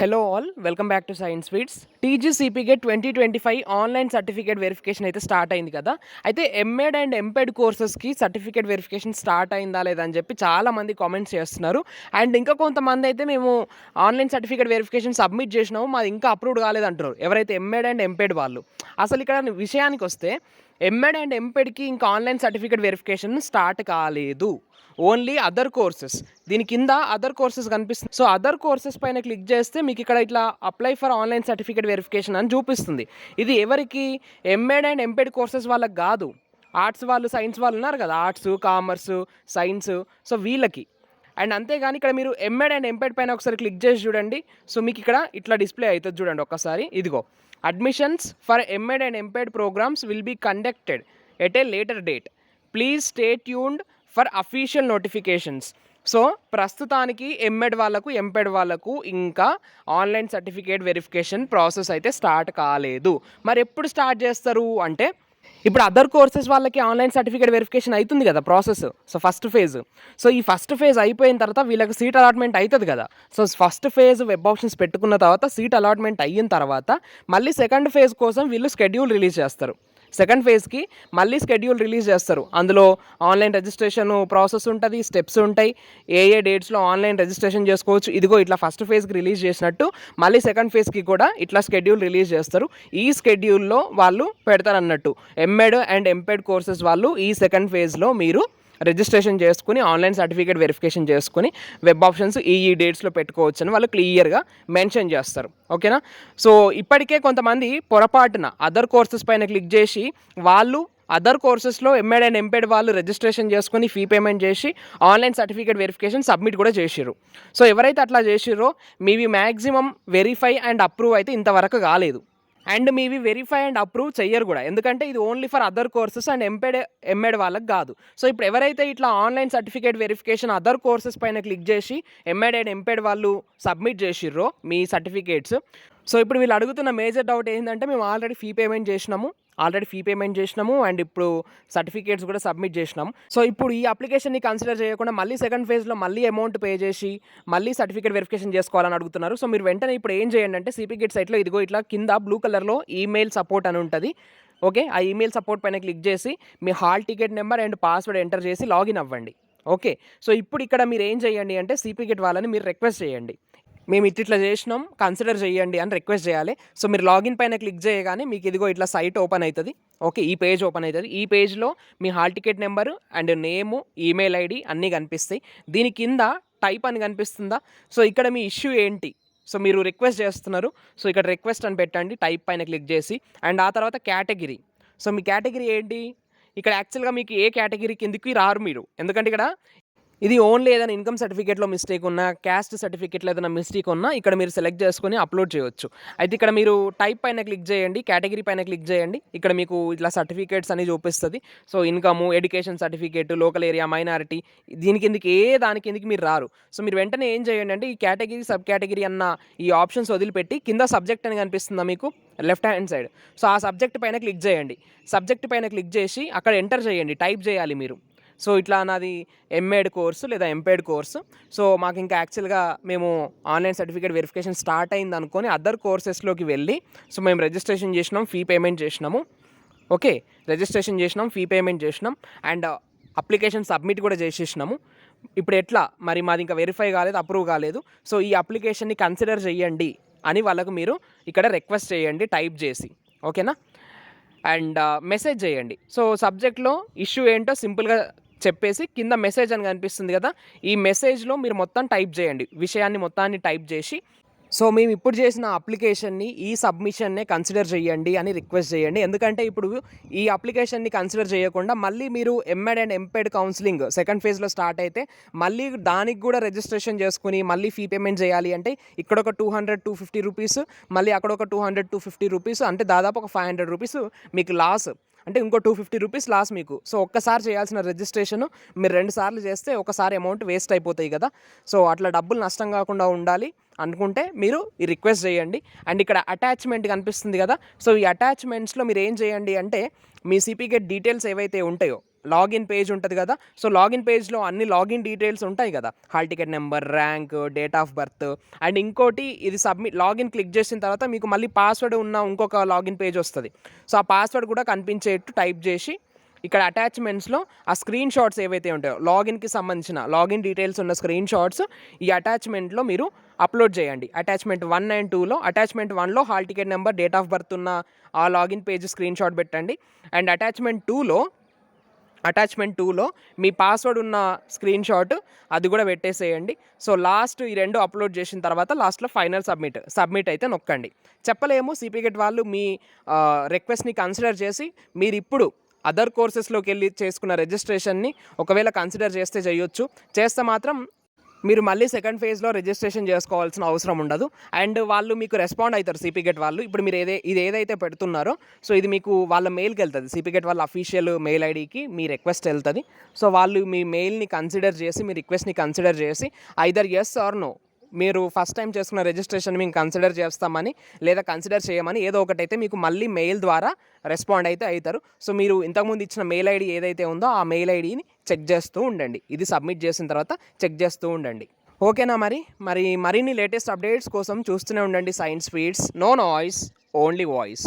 Hello all welcome back to science sweets TGCPK twenty twenty five online certificate verification అయితే start అయింది కదా? అయితే MEd and MPEd కోర్సెస్కి certificate verification start అయిందా లేదా అని చెప్పి చాలా మంది కామెంట్స్ చేస్తున్నారు. అండ్ ఇంకా కొంతమంది అయితే మేము ఆన్లైన్ సర్టిఫికేట్ వెరిఫికేషన్ సబ్మిట్ చేసినాము మాది ఇంకా అప్రూవ్డ్ కాలేదంటున్నారు ఎవరైతే ఎంఏడ్ అండ్ ఎంపెడ్ వాళ్ళు. అసలు ఇక్కడ విషయానికి వస్తే ఎంఎడ్ అండ్ ఎంపెడ్కి ఇంకా ఆన్లైన్ సర్టిఫికేట్ వెరిఫికేషన్ స్టార్ట్ కాలేదు. ఓన్లీ అదర్ కోర్సెస్ దీని కింద అదర్ కోర్సెస్ కనిపిస్తుంది. సో అదర్ కోర్సెస్ పైన క్లిక్ చేస్తే మీకు ఇక్కడ ఇట్లా apply for online certificate verification అని చూపిస్తుంది. ఇది ఎవరికి? ఎంఎడ్ అండ్ ఎంపెడ్ కోర్సెస్ వాళ్ళకి కాదు. ఆర్ట్స్ వాళ్ళు సైన్స్ వాళ్ళు ఉన్నారు కదా. ఆర్ట్స్ కామర్స్ సైన్స్ సో వీళ్ళకి. అండ్ అంతేగాని ఇక్కడ మీరు ఎంఎడ్ అండ్ ఎంపెడ్ పైన ఒకసారి క్లిక్ చేసి చూడండి. సో మీకు ఇక్కడ ఇట్లా డిస్ప్లే అవుతుంది చూడండి ఒక్కసారి. ఇదిగో admissions for MEd and MPEd programmes will be conducted at a later date please stay tuned for official notifications so ప్రస్తుతానికి ఎంఎడ్ వాళ్ళకు ఎంపెడ్ వాళ్ళకు ఇంకా ఆన్లైన్ సర్టిఫికేట్ వెరిఫికేషన్ ప్రాసెస్ అయితే స్టార్ట్ కాలేదు. మరి ఎప్పుడు స్టార్ట్ చేస్తారు? అంటే ఇప్పుడు అదర్ కోర్సెస్ వాళ్ళకి ఆన్లైన్ సర్టిఫికేట్ వెరిఫికేషన్ అవుతుంది కదా process so first phase so ఈ ఫస్ట్ ఫేజ్ అయిపోయిన తర్వాత వీళ్ళకి సీట్ అలాట్మెంట్ అవుతుంది కదా. So first phase web options పెట్టుకున్న తర్వాత సీట్ అలాట్మెంట్ అయిన తర్వాత మళ్ళీ సెకండ్ ఫేజ్ కోసం వీళ్ళు స్కెడ్యూల్ రిలీజ్ చేస్తారు. సెకండ్ ఫేజ్కి మళ్ళీ స్కెడ్యూల్ రిలీజ్ చేస్తారు. అందులో ఆన్లైన్ రిజిస్ట్రేషన్ ప్రాసెస్ ఉంటుంది స్టెప్స్ ఉంటాయి. ఏ ఏ డేట్స్లో ఆన్లైన్ రిజిస్ట్రేషన్ చేసుకోవచ్చు. ఇదిగో ఇట్లా ఫస్ట్ ఫేజ్కి రిలీజ్ చేసినట్టు మళ్ళీ సెకండ్ ఫేజ్కి కూడా ఇట్లా స్కెడ్యూల్ రిలీజ్ చేస్తారు. ఈ స్కెడ్యూల్లో వాళ్ళు పెడతారు అన్నట్టు ఎంఎడ్ అండ్ ఎంపెడ్ కోర్సెస్ వాళ్ళు ఈ సెకండ్ ఫేజ్లో మీరు రిజిస్ట్రేషన్ చేసుకుని ఆన్లైన్ సర్టిఫికేట్ వెరిఫికేషన్ చేసుకుని వెబ్ ఆప్షన్స్ ఈ ఈ డేట్స్లో పెట్టుకోవచ్చు అని వాళ్ళు క్లియర్గా మెన్షన్ చేస్తారు. ఓకేనా? సో ఇప్పటికే కొంతమంది పొరపాటున అదర్ కోర్సెస్ పైన క్లిక్ చేసి వాళ్ళు అదర్ కోర్సెస్లో ఎంఎడ్ అండ్ ఎంపెడ్ వాళ్ళు రిజిస్ట్రేషన్ చేసుకుని ఫీ పేమెంట్ చేసి ఆన్లైన్ సర్టిఫికేట్ వెరిఫికేషన్ సబ్మిట్ కూడా చేసిర్రు. సో ఎవరైతే అట్లా చేసిర్రో మీవి మ్యాక్సిమం వెరిఫై అండ్ అప్రూవ్ అయితే ఇంతవరకు కాలేదు. అండ్ మీవి వెరిఫై అండ్ అప్రూవ్ చెయ్యరు కూడా. ఎందుకంటే ఇది only for other courses and MPEd MEd వాళ్ళకి కాదు. సో ఇప్పుడు ఎవరైతే ఇట్లా online certificate verification other courses పైన క్లిక్ చేసి ఎంఎడ్ అండ్ ఎంపెడ్ వాళ్ళు సబ్మిట్ చేసిర్రో మీ సర్టిఫికేట్స్. సో ఇప్పుడు వీళ్ళు అడుగుతున్న మేజర్ డౌట్ ఏంటంటే మేము ఆల్రెడీ ఫీ పేమెంట్ చేసినాము. ఆల్రెడీ ఫీ పేమెంట్ చేసినాము అండ్ ఇప్పుడు సర్టిఫికేట్స్ కూడా సబ్మిట్ చేసినాం. సో ఇప్పుడు ఈ అప్లికేషన్ని కన్సిడర్ చేయకుండా మళ్ళీ సెకండ్ ఫేజ్లో మళ్ళీ అమౌంట్ పే చేసి మళ్ళీ సర్టిఫికేట్ వెరిఫికేషన్ చేసుకోవాలని అడుగుతున్నారు. సో మీరు వెంటనే ఇప్పుడు ఏం చేయండి అంటే సిపిగేట్ సైట్లో ఇదిగో ఇట్లా కింద బ్లూ కలర్లో ఈమెయిల్ సపోర్ట్ అని ఉంటుంది. ఓకే ఆ ఈమెయిల్ సపోర్ట్ పైన క్లిక్ చేసి మీ hall ticket number and password enter చేసి లాగిన్ అవ్వండి. ఓకే సో ఇప్పుడు ఇక్కడ మీరు ఏం చేయండి అంటే సిపిగేట్ వాళ్ళని మీరు రిక్వెస్ట్ చేయండి. మేము ఇట్లా చేసినాం కన్సిడర్ చేయండి అని రిక్వెస్ట్ చేయాలి. సో మీరు లాగిన్ పైన క్లిక్ చేయగానే మీకు ఇదిగో ఇట్లా సైట్ ఓపెన్ అవుతుంది ఓకే ఈ పేజ్ ఓపెన్ అవుతుంది ఈ పేజ్లో మీ hall ticket number and name email ID అన్నీ కనిపిస్తాయి. దీని కింద టైప్ అని కనిపిస్తుందా? సో ఇక్కడ మీ ఇష్యూ ఏంటి? సో మీరు రిక్వెస్ట్ చేస్తున్నారు. సో ఇక్కడ రిక్వెస్ట్ అని పెట్టండి టైప్ పైన క్లిక్ చేసి. అండ్ ఆ తర్వాత కేటగిరీ సో మీ కేటగిరీ ఏంటి? ఇక్కడ యాక్చువల్గా మీకు ఏ కేటగిరీ కిందికి రారు మీరు. ఎందుకంటే ఇక్కడ ఇది ఓన్లీ ఏదైనా ఇన్కమ్ సర్టిఫికేట్లో మిస్టేక్ ఉన్నా క్యాస్ట్ సర్టిఫికేట్లో ఏదైనా మిస్టేక్ ఉన్నా ఇక్కడ మీరు సెలెక్ట్ చేసుకొని అప్లోడ్ చేయొచ్చు. అయితే ఇక్కడ మీరు టైప్ పైన క్లిక్ చేయండి కేటగిరీ పైన క్లిక్ చేయండి. ఇక్కడ మీకు ఇట్లా సర్టిఫికేట్స్ అని చూపిస్తుంది. So income education certificate local area minority దీని కిందకి ఏ దాని కిందకి మీరు రారు. సో మీరు వెంటనే ఏం చేయండి అంటే ఈ కేటగిరీ సబ్ కేటగిరీ అన్న ఈ ఆప్షన్స్ వదిలిపెట్టి కింద సబ్జెక్ట్ అని కనిపిస్తుందా మీకు? Left hand side. సో ఆ సబ్జెక్ట్ పైన క్లిక్ చేయండి. సబ్జెక్ట్ పైన క్లిక్ చేసి అక్కడ ఎంటర్ చేయండి. టైప్ చేయాలి మీరు. సో ఇట్లా నాది ఎంఏడ్ కోర్సు లేదా ఎంపేడ్ కోర్సు. సో మాకు ఇంకా యాక్చువల్గా మేము ఆన్లైన్ సర్టిఫికేట్ వెరిఫికేషన్ స్టార్ట్ అయింది అనుకొని అదర్ కోర్సెస్లోకి వెళ్ళి సో మేము రిజిస్ట్రేషన్ చేసినాం ఫీ పేమెంట్ చేసినాము. ఓకే రిజిస్ట్రేషన్ చేసినాం ఫీ పేమెంట్ చేసినాం అండ్ అప్లికేషన్ సబ్మిట్ కూడా చేసేసినాము. ఇప్పుడు ఎట్లా? మరి మాది ఇంకా వెరిఫై కాలేదు అప్రూవ్ కాలేదు. సో ఈ అప్లికేషన్ని కన్సిడర్ చేయండి అని వాళ్ళకు మీరు ఇక్కడ రిక్వెస్ట్ చేయండి టైప్ చేసి. ఓకేనా? అండ్ మెసేజ్ చేయండి. సో సబ్జెక్ట్లో ఇష్యూ ఏంటో సింపుల్గా చెప్పేసి కింద మెసేజ్ అని కనిపిస్తుంది కదా ఈ మెసేజ్లో మీరు మొత్తం టైప్ చేయండి. విషయాన్ని మొత్తాన్ని టైప్ చేసి. సో మేము ఇప్పుడు చేసిన అప్లికేషన్ని ఈ సబ్మిషన్నే కన్సిడర్ చేయండి అని రిక్వెస్ట్ చేయండి. ఎందుకంటే ఇప్పుడు ఈ అప్లికేషన్ని కన్సిడర్ చేయకుండా మళ్ళీ మీరు MEd and MPEd counselling second ఫేజ్లో స్టార్ట్ అయితే మళ్ళీ దానికి కూడా రిజిస్ట్రేషన్ చేసుకుని మళ్ళీ ఫీ పేమెంట్ చేయాలి అంటే ఇక్కడ ఒక two hundred two fifty rupees మళ్ళీ అక్కడ ఒక two hundred two fifty rupees అంటే దాదాపు ఒక ఫైవ్ హండ్రెడ్ రూపీస్ మీకు లాస్ అంటే ఇంకో టూ ఫిఫ్టీ రూపీస్ లాస్ మీకు. సో ఒక్కసారి చేయాల్సిన రిజిస్ట్రేషన్ మీరు రెండు సార్లు చేస్తే ఒకసారి అమౌంట్ వేస్ట్ అయిపోతాయి కదా. సో అట్లా డబ్బులు నష్టం కాకుండా ఉండాలి అనుకుంటే మీరు ఈ రిక్వెస్ట్ చేయండి. అండ్ ఇక్కడ అటాచ్మెంట్ కనిపిస్తుంది కదా. సో ఈ అటాచ్మెంట్స్లో మీరు ఏం చేయండి అంటే మీ సిపిగేట్ డీటెయిల్స్ ఏవైతే ఉంటాయో లాగిన్ పేజ్ ఉంటుంది కదా. సో లాగిన్ పేజ్లో అన్ని లాగిన్ డీటెయిల్స్ ఉంటాయి కదా. Hall ticket number rank date of birth and ఇంకోటి ఇది సబ్మిట్ లాగిన్ క్లిక్ చేసిన తర్వాత మీకు మళ్ళీ పాస్వర్డ్ ఉన్న ఇంకొక లాగిన్ పేజ్ వస్తుంది. సో ఆ పాస్వర్డ్ కూడా కనిపించేట్టు టైప్ చేసి ఇక్కడ అటాచ్మెంట్స్లో ఆ స్క్రీన్ షాట్స్ ఏవైతే ఉంటాయో లాగిన్కి సంబంధించిన లాగిన్ డీటెయిల్స్ ఉన్న స్క్రీన్ షాట్స్ ఈ అటాచ్మెంట్లో మీరు అప్లోడ్ చేయండి. అటాచ్మెంట్ వన్ అండ్ టూలో అటాచ్మెంట్ వన్లో hall ticket number date of birth ఉన్న ఆ లాగిన్ పేజ్ స్క్రీన్ షాట్ పెట్టండి. అండ్ అటాచ్మెంట్ టూలో అటాచ్మెంట్ టూలో మీ పాస్వర్డ్ ఉన్న స్క్రీన్ షాట్ అది కూడా పెట్టేసేయండి. సో లాస్ట్ ఈ రెండు అప్లోడ్ చేసిన తర్వాత లాస్ట్లో ఫైనల్ సబ్మిట్ సబ్మిట్ అయితే నొక్కండి. చెప్పలేము సిపిగెట్ వాళ్ళు మీ రిక్వెస్ట్ని కన్సిడర్ చేసి మీరు ఇప్పుడు అదర్ కోర్సెస్లోకి వెళ్ళి చేసుకున్న రిజిస్ట్రేషన్ని ఒకవేళ కన్సిడర్ చేస్తే చేయొచ్చు. చేస్తే మాత్రం మీరు మళ్ళీ సెకండ్ ఫేజ్లో రిజిస్ట్రేషన్ చేసుకోవాల్సిన అవసరం ఉండదు. అండ్ వాళ్ళు మీకు రెస్పాండ్ అవుతారు సిపిగెట్ వాళ్ళు. ఇప్పుడు మీరు ఏదే ఇది ఏదైతే పెడుతున్నారో సో ఇది మీకు వాళ్ళ మెయిల్కి వెళ్తుంది. సిపిగెట్ వాళ్ళ అఫీషియల్ మెయిల్ ఐడికి మీ రిక్వెస్ట్ వెళ్తుంది. సో వాళ్ళు మీ మెయిల్ని కన్సిడర్ చేసి మీ రిక్వెస్ట్ని కన్సిడర్ చేసి ఐదర్ ఎస్ ఆర్ నో మీరు ఫస్ట్ టైం చేసుకున్న రిజిస్ట్రేషన్ మేము కన్సిడర్ చేస్తామని లేదా కన్సిడర్ చేయమని ఏదో ఒకటైతే మీకు మళ్ళీ మెయిల్ ద్వారా రెస్పాండ్ అయితే అవుతారు. సో మీరు ఇంతకుముందు ఇచ్చిన మెయిల్ ఐడి ఏదైతే ఉందో ఆ మెయిల్ ఐడిని చెక్ చేస్తూ ఉండండి. ఇది సబ్మిట్ చేసిన తర్వాత చెక్ చేస్తూ ఉండండి. ఓకేనా మరి? మరి మరిన్ని లేటెస్ట్ అప్డేట్స్ కోసం చూస్తూనే ఉండండి. Science feeds no noise only voice